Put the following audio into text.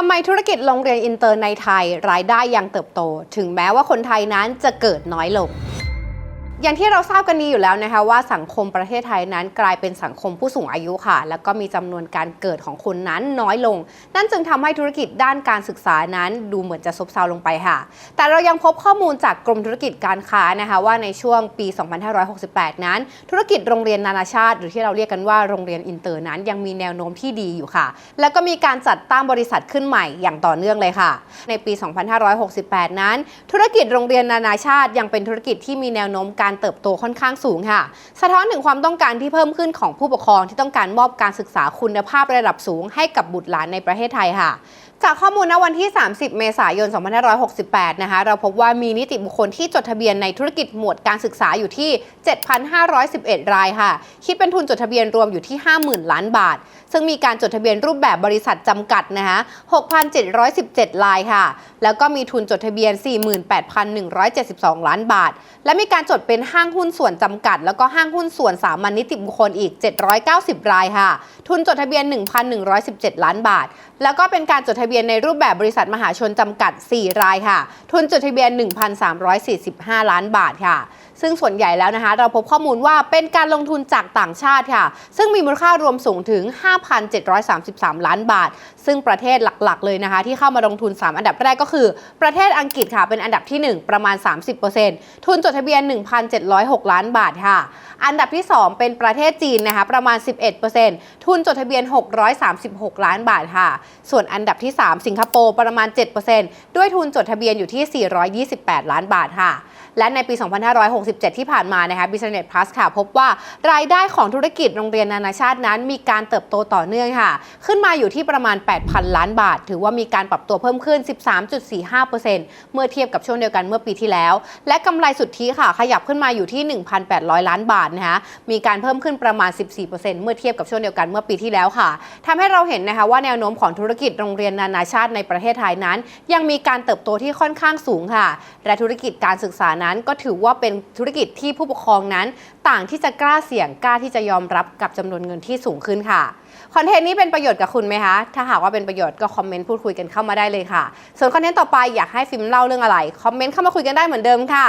ทำไมธุรกิจโรงเรียนอินเตอร์ในไทยรายได้ยังเติบโต ถึงแม้ว่าคนไทยนั้นจะเกิดน้อยลง อย่างที่เราทราบกันดีอยู่แล้วนะคะว่าสังคมประเทศไทยนั้นกลายเป็นสังคมผู้สูงอายุค่ะ แล้วก็มีจำนวนการเกิดของคนนั้นน้อยลง นั่นจึงทำให้ธุรกิจด้านการศึกษานั้นดูเหมือนจะซบเซาลงไปค่ะ แต่เรายังพบข้อมูลจากกรมธุรกิจการค้านะคะว่าในช่วงปี 2568 นั้น ธุรกิจโรงเรียนนานาชาติ หรือที่เราเรียกกันว่าโรงเรียนอินเตอร์นั้นยังมีแนวโน้มที่ดีอยู่ค่ะ แล้วก็มีการจัดตั้งบริษัทขึ้นใหม่อย่างต่อเนื่องเลยค่ะ ในปี 2568 นั้น ธุรกิจโรงเรียนนานาชาติยังเป็นธุรกิจที่มีแนวโน้มการเติบโตค่อนข้างสูงค่ะ สะท้อนถึงความต้องการที่เพิ่มขึ้นของผู้ปกครองที่ต้องการมอบการศึกษาคุณภาพระดับสูงให้กับบุตรหลานในประเทศไทยค่ะ จากข้อมูลณวันที่ 30 เมษายน 2568 นะคะ เราพบว่ามีนิติบุคคลที่จดทะเบียนในธุรกิจหมวดการศึกษาอยู่ที่ 7,511 รายค่ะ คิดเป็นทุนจดทะเบียนรวมอยู่ที่ 50,000 ล้านบาท ซึ่งมีการจดทะเบียนรูปแบบบริษัทจำกัดนะคะ6,717 รายค่ะ แล้วก็มีทุนจดทะเบียน 48,172 ล้านบาท และมีการจดเป็นห้างหุ้นส่วนจำกัด แล้วก็ห้างหุ้นส่วนสามัญนิติบุคคลอีก 790 รายค่ะ ทุนจดทะเบียน 1,117 ล้านบาท แล้วก็เป็นการจดทะเบียนในรูปแบบบริษัทมหาชนจำกัด 4 รายค่ะ ทุนจดทะเบียน 1,345 ล้านบาทค่ะ ซึ่งส่วนใหญ่แล้วนะคะ เราพบข้อมูลว่าเป็นการลงทุนจากต่างชาติค่ะ ซึ่งมีมูลค่ารวมสูงถึง 5,733 ล้านบาท ซึ่งประเทศหลักๆ เลยนะคะ ที่เข้ามาลงทุน 3 อันดับแรกก็คือ ประเทศอังกฤษค่ะเป็นอันดับที่ 1 ประมาณ 30%ทุนจดทะเบียน 1,706 ล้านบาทค่ะ อันดับที่ 2 เป็นประเทศจีนนะคะประมาณ 11%ทุนจดทะเบียน 636 ล้านบาทค่ะ ส่วนอันดับที่ 3 สิงคโปร์ประมาณ 7%ด้วยทุนจดทะเบียนอยู่ที่ 428 ล้านบาทค่ะ และในปี2567ที่ผ่านมานะคะ Business Plus ค่ะ พบว่ารายได้ของธุรกิจโรงเรียนนานาชาตินั้นมีการเติบโตต่อเนื่องค่ะ ขึ้นมาอยู่ที่ประมาณ 8,000 ล้านบาท ถือว่ามีการปรับตัวเพิ่มขึ้น 13.45%เมื่อเทียบกับช่วงเดียวกันเมื่อปีที่แล้ว และกำไรสุทธิค่ะ ขยับขึ้นมาอยู่ที่ 1,800 ล้านบาทนะคะมีการเพิ่มขึ้นประมาณ 14%เมื่อเทียบกับช่วงเดียวกันเมื่อปีที่แล้วค่ะทำให้เราเห็นนะคะว่าแนวโน้มของธุรกิจโรงเรียนนานาชาติในประเทศไทยนั้น ยังมีการเติบโตที่ค่อนข้างสูงค่ะ และธุรกิจการศึกษานั้นก็ถือว่าเป็นธุรกิจที่ผู้ปกครองนั้น ต่างที่จะกล้าเสี่ยงกล้าที่จะยอมรับกับจำนวนเงินที่สูงขึ้นค่ะคอนเทนต์นี้เป็นประโยชน์กับคุณไหมคะ ถ้าหากว่าเป็นประโยชน์ก็คอมเมนต์พูดคุยกันเข้ามาได้เลยค่ะ ส่วนคอนเทนต์ต่อไปอยากให้ฟิล์มเล่าเรื่องอะไร คอมเมนต์เข้ามาคุยกันได้เหมือนเดิมค่ะ